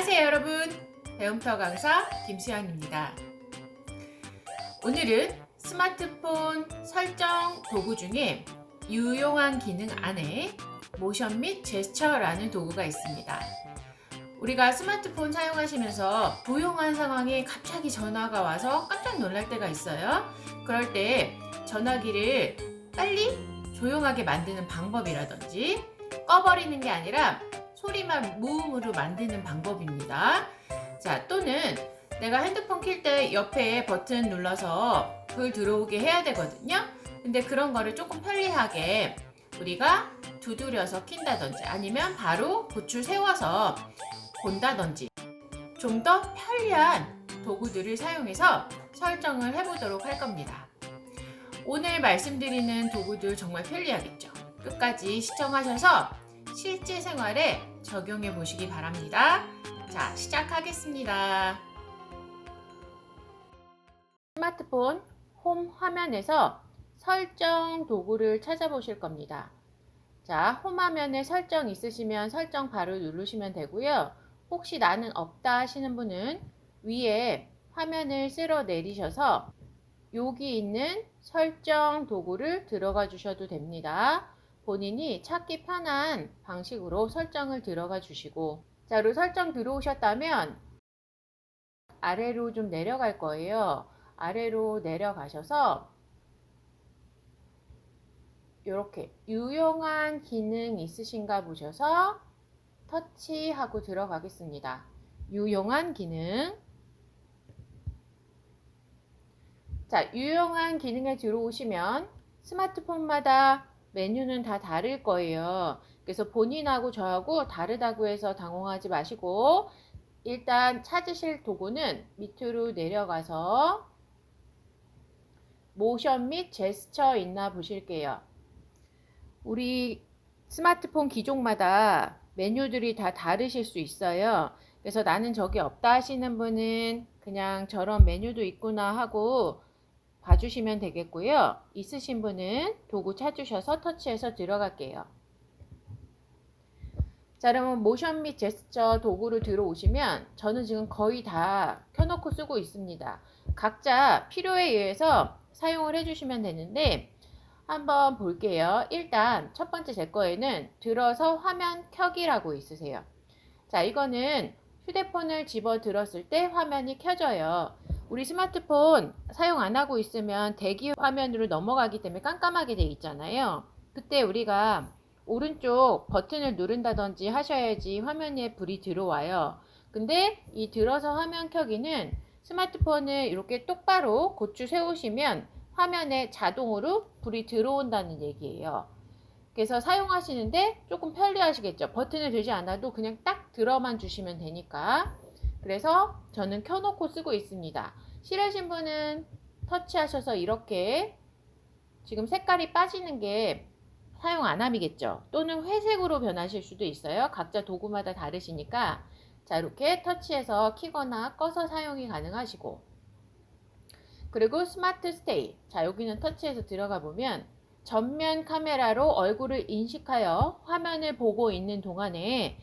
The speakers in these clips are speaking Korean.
안녕하세요 여러분. 배움터 강사 김수현입니다. 오늘은 스마트폰 설정 도구 중에 유용한 기능 안에 모션 및 제스처라는 도구가 있습니다. 우리가 스마트폰 사용하시면서 부용한 상황에 갑자기 전화가 와서 깜짝 놀랄 때가 있어요. 그럴 때 전화기를 빨리 조용하게 만드는 방법이라든지 꺼버리는 게 아니라 소리만 무음으로 만드는 방법입니다. 자, 또는 내가 핸드폰 킬 때 옆에 버튼 눌러서 불 들어오게 해야 되거든요. 근데 그런 거를 조금 편리하게 우리가 두드려서 킨다든지 아니면 바로 고추 세워서 본다든지 좀 더 편리한 도구들을 사용해서 설정을 해보도록 할 겁니다. 오늘 말씀드리는 도구들 정말 편리하겠죠. 끝까지 시청하셔서 실제 생활에 적용해 보시기 바랍니다. 자, 시작하겠습니다. 스마트폰 홈 화면에서 설정 도구를 찾아보실 겁니다. 자, 홈 화면에 설정 있으시면 설정 바로 누르시면 되고요. 혹시 나는 없다 하시는 분은 위에 화면을 쓸어 내리셔서 여기 있는 설정 도구를 들어가 주셔도 됩니다. 본인이 찾기 편한 방식으로 설정을 들어가 주시고 자, 그리고 설정 들어오셨다면 아래로 좀 내려갈 거예요. 아래로 내려가셔서 이렇게 유용한 기능 있으신가 보셔서 터치하고 들어가겠습니다. 유용한 기능 자, 유용한 기능에 들어오시면 스마트폰마다 메뉴는 다 다를 거예요. 그래서 본인하고 저하고 다르다고 해서 당황하지 마시고 일단 찾으실 도구는 밑으로 내려가서 모션 및 제스처 있나 보실게요. 우리 스마트폰 기종마다 메뉴들이 다 다르실 수 있어요. 그래서 나는 저기 없다 하시는 분은 그냥 저런 메뉴도 있구나 하고 봐주시면 되겠고요. 있으신 분은 도구 찾으셔서 터치해서 들어갈게요. 자, 그러면 모션 및 제스처 도구로 들어오시면 저는 지금 거의 다 켜놓고 쓰고 있습니다. 각자 필요에 의해서 사용을 해주시면 되는데 한번 볼게요. 일단 첫 번째 제 거에는 들어서 화면 켜기라고 있으세요. 자, 이거는 휴대폰을 집어 들었을 때 화면이 켜져요. 우리 스마트폰 사용 안 하고 있으면 대기 화면으로 넘어가기 때문에 깜깜하게 돼 있잖아요. 그때 우리가 오른쪽 버튼을 누른다든지 하셔야지 화면에 불이 들어와요. 근데 이 들어서 화면 켜기는 스마트폰을 이렇게 똑바로 고추 세우시면 화면에 자동으로 불이 들어온다는 얘기예요. 그래서 사용하시는데 조금 편리하시겠죠. 버튼을 들지 않아도 그냥 딱 들어만 주시면 되니까. 그래서 저는 켜놓고 쓰고 있습니다. 싫으신 분은 터치하셔서 이렇게 지금 색깔이 빠지는 게 사용 안 함이겠죠. 또는 회색으로 변하실 수도 있어요. 각자 도구마다 다르시니까 자 이렇게 터치해서 키거나 꺼서 사용이 가능하시고 그리고 스마트 스테이 자 여기는 터치해서 들어가 보면 전면 카메라로 얼굴을 인식하여 화면을 보고 있는 동안에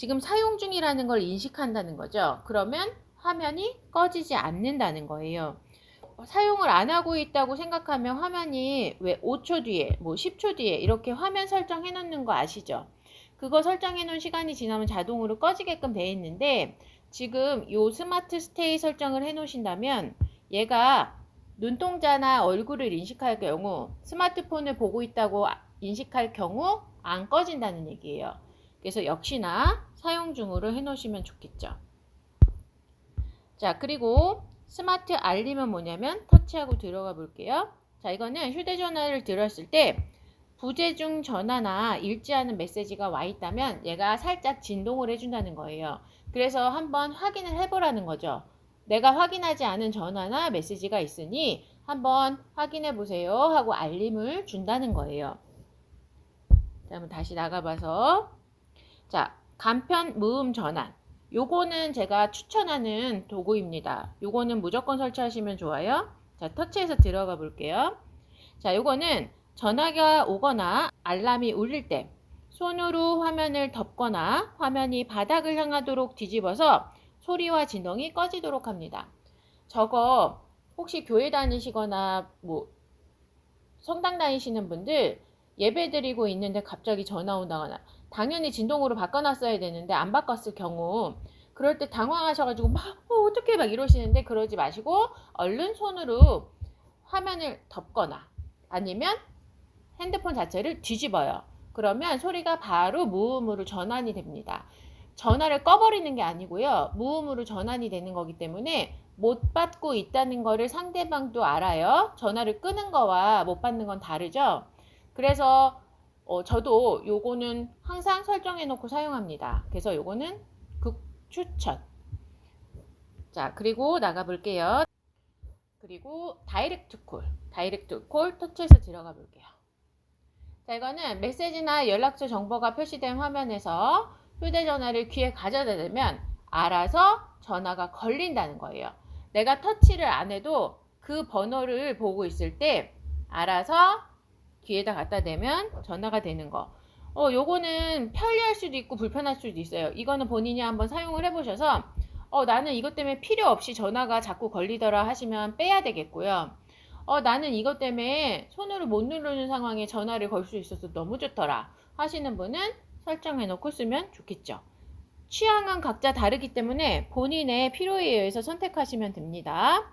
지금 사용 중이라는 걸 인식한다는 거죠. 그러면 화면이 꺼지지 않는다는 거예요. 사용을 안 하고 있다고 생각하면 화면이 왜 5초 뒤에, 뭐 10초 뒤에 이렇게 화면 설정해 놓는 거 아시죠? 그거 설정해 놓은 시간이 지나면 자동으로 꺼지게끔 돼 있는데 지금 요 스마트 스테이 설정을 해 놓으신다면 얘가 눈동자나 얼굴을 인식할 경우 스마트폰을 보고 있다고 인식할 경우 안 꺼진다는 얘기예요. 그래서 역시나 사용 중으로 해 놓으시면 좋겠죠. 자, 그리고 스마트 알림은 뭐냐면 터치하고 들어가 볼게요. 자, 이거는 휴대전화를 들었을 때 부재중 전화나 읽지 않은 메시지가 와 있다면 얘가 살짝 진동을 해준다는 거예요. 그래서 한번 확인을 해보라는 거죠. 내가 확인하지 않은 전화나 메시지가 있으니 한번 확인해 보세요 하고 알림을 준다는 거예요. 자, 한번 다시 나가봐서 자, 간편 무음 전환. 요거는 제가 추천하는 도구입니다. 요거는 무조건 설치하시면 좋아요. 자, 터치해서 들어가 볼게요. 자, 요거는 전화가 오거나 알람이 울릴 때 손으로 화면을 덮거나 화면이 바닥을 향하도록 뒤집어서 소리와 진동이 꺼지도록 합니다. 저거 혹시 교회 다니시거나 뭐 성당 다니시는 분들 예배 드리고 있는데 갑자기 전화 온다거나 당연히 진동으로 바꿔놨어야 되는데 안 바꿨을 경우 그럴 때 당황하셔가지고 막 어, 어떻게 막 이러시는데 그러지 마시고 얼른 손으로 화면을 덮거나 아니면 핸드폰 자체를 뒤집어요. 그러면 소리가 바로 무음으로 전환이 됩니다. 전화를 꺼버리는 게 아니고요. 무음으로 전환이 되는 거기 때문에 못 받고 있다는 거를 상대방도 알아요. 전화를 끄는 거와 못 받는 건 다르죠. 그래서 어, 저도 요거는 항상 설정해 놓고 사용합니다. 그래서 요거는 극추천. 자, 그리고 나가 볼게요. 그리고 다이렉트 콜. 다이렉트 콜 터치해서 들어가 볼게요. 자, 이거는 메시지나 연락처 정보가 표시된 화면에서 휴대전화를 귀에 가져다 대면 알아서 전화가 걸린다는 거예요. 내가 터치를 안 해도 그 번호를 보고 있을 때 알아서 귀에다 갖다 대면 전화가 되는 거. 어, 요거는 편리할 수도 있고 불편할 수도 있어요. 이거는 본인이 한번 사용을 해보셔서 어, 나는 이것 때문에 필요 없이 전화가 자꾸 걸리더라 하시면 빼야 되겠고요. 어, 나는 이것 때문에 손으로 못 누르는 상황에 전화를 걸 수 있어서 너무 좋더라 하시는 분은 설정해 놓고 쓰면 좋겠죠. 취향은 각자 다르기 때문에 본인의 필요에 의해서 선택하시면 됩니다.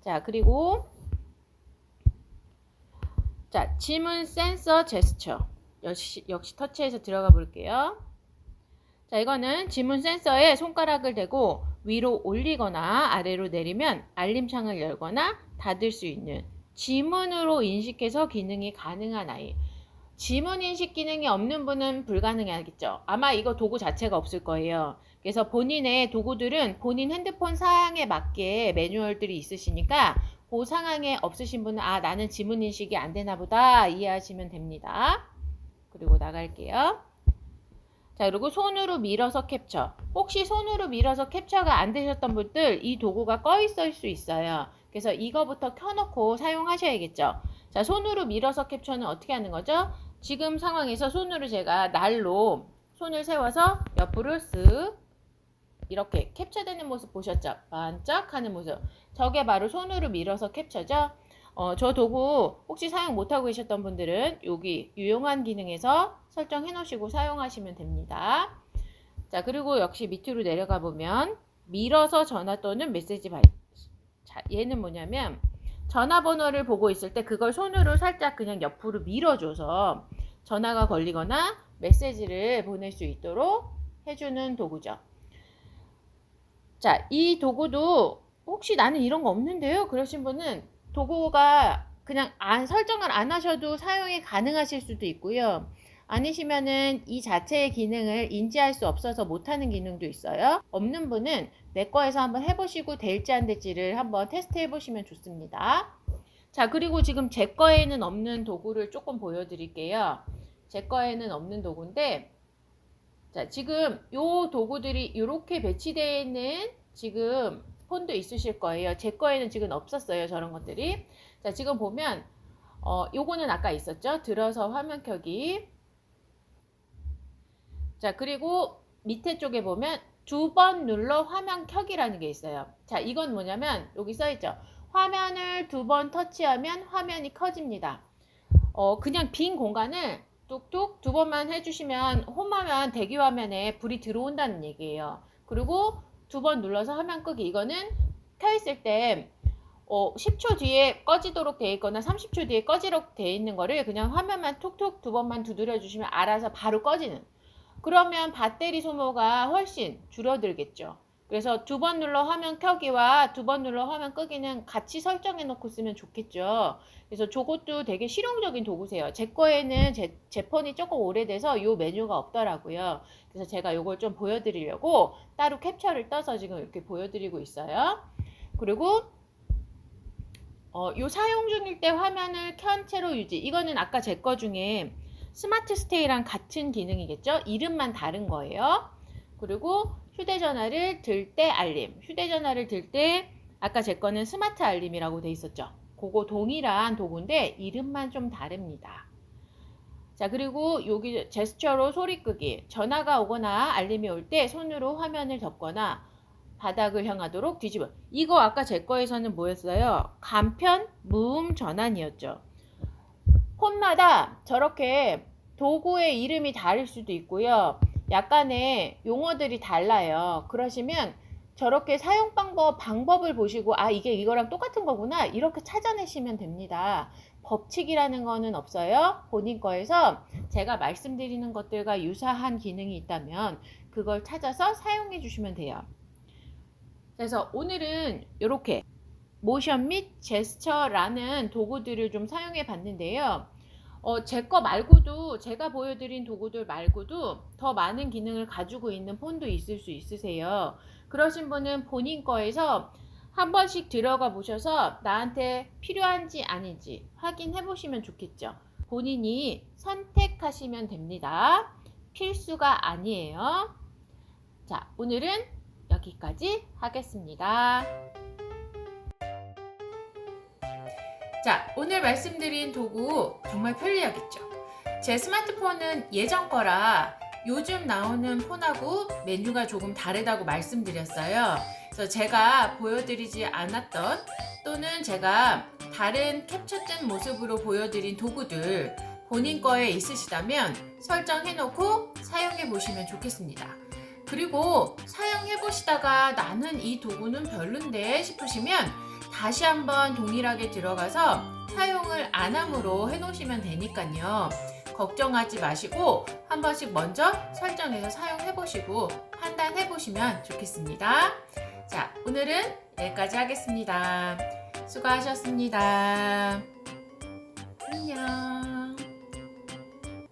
자, 그리고 자, 지문 센서 제스처. 역시, 역시 터치해서 들어가 볼게요. 자, 이거는 지문 센서에 손가락을 대고 위로 올리거나 아래로 내리면 알림창을 열거나 닫을 수 있는 지문으로 인식해서 기능이 가능한 아이. 지문 인식 기능이 없는 분은 불가능하겠죠. 아마 이거 도구 자체가 없을 거예요. 그래서 본인의 도구들은 본인 핸드폰 사양에 맞게 매뉴얼들이 있으시니까 그 상황에 없으신 분은 아 나는 지문 인식이 안 되나 보다 이해하시면 됩니다. 그리고 나갈게요. 자 그리고 손으로 밀어서 캡처. 혹시 손으로 밀어서 캡처가 안 되셨던 분들 이 도구가 꺼 있을 수 있어요. 그래서 이거부터 켜놓고 사용하셔야겠죠. 자 손으로 밀어서 캡처는 어떻게 하는 거죠? 지금 상황에서 손으로 제가 날로 손을 세워서 옆으로 쓱 이렇게 캡처되는 모습 보셨죠? 반짝하는 모습. 저게 바로 손으로 밀어서 캡처죠. 어, 저 도구 혹시 사용 못하고 계셨던 분들은 여기 유용한 기능에서 설정해 놓으시고 사용하시면 됩니다. 자, 그리고 역시 밑으로 내려가 보면 밀어서 전화 또는 메시지 발. 자, 얘는 뭐냐면 전화번호를 보고 있을 때 그걸 손으로 살짝 그냥 옆으로 밀어줘서 전화가 걸리거나 메시지를 보낼 수 있도록 해주는 도구죠. 자, 이 도구도 혹시 나는 이런 거 없는데요? 그러신 분은 도구가 그냥 안, 설정을 안 하셔도 사용이 가능하실 수도 있고요. 아니시면은 이 자체의 기능을 인지할 수 없어서 못하는 기능도 있어요. 없는 분은 내 거에서 한번 해보시고 될지 안 될지를 한번 테스트 해 보시면 좋습니다. 자, 그리고 지금 제 거에는 없는 도구를 조금 보여드릴게요. 제 거에는 없는 도구인데, 자, 지금 요 도구들이 이렇게 배치되어 있는 지금 폰도 있으실 거예요. 제 거에는 지금 없었어요. 저런 것들이. 자, 지금 보면, 어, 요거는 아까 있었죠? 들어서 화면 켜기. 자, 그리고 밑에 쪽에 보면 두 번 눌러 화면 켜기라는 게 있어요. 자, 이건 뭐냐면 여기 써 있죠. 화면을 두 번 터치하면 화면이 커집니다. 어, 그냥 빈 공간을 뚝뚝 두 번만 해주시면 홈화면 대기 화면에 불이 들어온다는 얘기예요. 그리고 두 번 눌러서 화면 끄기. 이거는 켜 있을 때 어, 10초 뒤에 꺼지도록 되어 있거나 30초 뒤에 꺼지도록 되어 있는 거를 그냥 화면만 톡톡 두 번만 두드려 주시면 알아서 바로 꺼지는 그러면 배터리 소모가 훨씬 줄어들겠죠. 그래서 두 번 눌러 화면 켜기와 두 번 눌러 화면 끄기는 같이 설정해 놓고 쓰면 좋겠죠. 그래서 저것도 되게 실용적인 도구세요. 제 거에는 제, 제 폰이 조금 오래돼서 이 메뉴가 없더라고요. 그래서 제가 이걸 좀 보여드리려고 따로 캡처를 떠서 지금 이렇게 보여드리고 있어요. 그리고 어, 요 사용 중일 때 화면을 켠 채로 유지. 이거는 아까 제 거 중에 스마트 스테이랑 같은 기능이겠죠? 이름만 다른 거예요. 그리고 휴대전화를 들 때 알림. 휴대전화를 들 때 아까 제 거는 스마트 알림이라고 돼 있었죠. 그거 동일한 도구인데 이름만 좀 다릅니다. 자, 그리고 여기 제스처로 소리 끄기. 전화가 오거나 알림이 올 때 손으로 화면을 덮거나 바닥을 향하도록 뒤집어. 이거 아까 제 거에서는 뭐였어요? 간편 무음 전환이었죠. 폰마다 저렇게 도구의 이름이 다를 수도 있고요. 약간의 용어들이 달라요. 그러시면 저렇게 사용 방법, 방법을 보시고, 아, 이게 이거랑 똑같은 거구나. 이렇게 찾아내시면 됩니다. 법칙이라는 거는 없어요. 본인 거에서 제가 말씀드리는 것들과 유사한 기능이 있다면 그걸 찾아서 사용해 주시면 돼요. 그래서 오늘은 이렇게 모션 및 제스처라는 도구들을 좀 사용해 봤는데요. 어, 제 거 말고도 제가 보여드린 도구들 말고도 더 많은 기능을 가지고 있는 폰도 있을 수 있으세요. 그러신 분은 본인 거에서 한 번씩 들어가 보셔서 나한테 필요한지 아닌지 확인해 보시면 좋겠죠. 본인이 선택하시면 됩니다. 필수가 아니에요. 자, 오늘은 여기까지 하겠습니다. 자, 오늘 말씀드린 도구 정말 편리하겠죠? 제 스마트폰은 예전 거라 요즘 나오는 폰하고 메뉴가 조금 다르다고 말씀드렸어요. 그래서 제가 보여드리지 않았던 또는 제가 다른 캡처된 모습으로 보여드린 도구들 본인 거에 있으시다면 설정해놓고 사용해 보시면 좋겠습니다. 그리고 사용해 보시다가 나는 이 도구는 별론데 싶으시면 다시 한번 동일하게 들어가서 사용을 안 함으로 해 놓으시면 되니까요. 걱정하지 마시고 한 번씩 먼저 설정해서 사용해 보시고 판단해 보시면 좋겠습니다. 자, 오늘은 여기까지 하겠습니다. 수고하셨습니다.